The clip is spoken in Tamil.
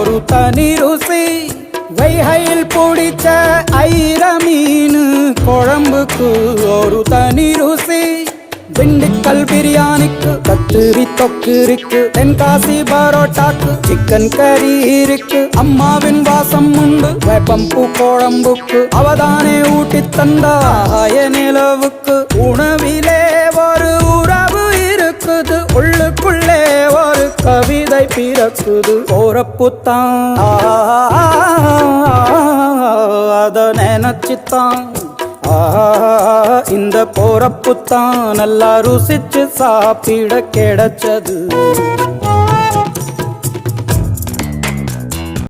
ஒரு தனி ருசி. வைகையில் பிடிச்ச ஐர மீன். குழம்புக்கு ஒரு தனி ருசி. திண்டுக்கல் பிரியாணிக்கு கத்திரி தொக்கு இருக்கு தென்காசி பரோட்டாக்கு சிக்கன் கறி இருக்கு. அம்மாவின் வாசம் உண்டு வேப்பம்பூ குழம்புக்கு. அவதானே ஊட்டி தந்தாய நிலவுக்கு. உணவிலே ஒரு உறவு இருக்குது. உள்ளுக்குள்ளே கவிதை பிறக்குது போறப்புத்தான் அத நினைச்சுத்தான். இந்த போறப்புத்தான் நல்லா ருசிச்சு சாப்பிட கிடைச்சது.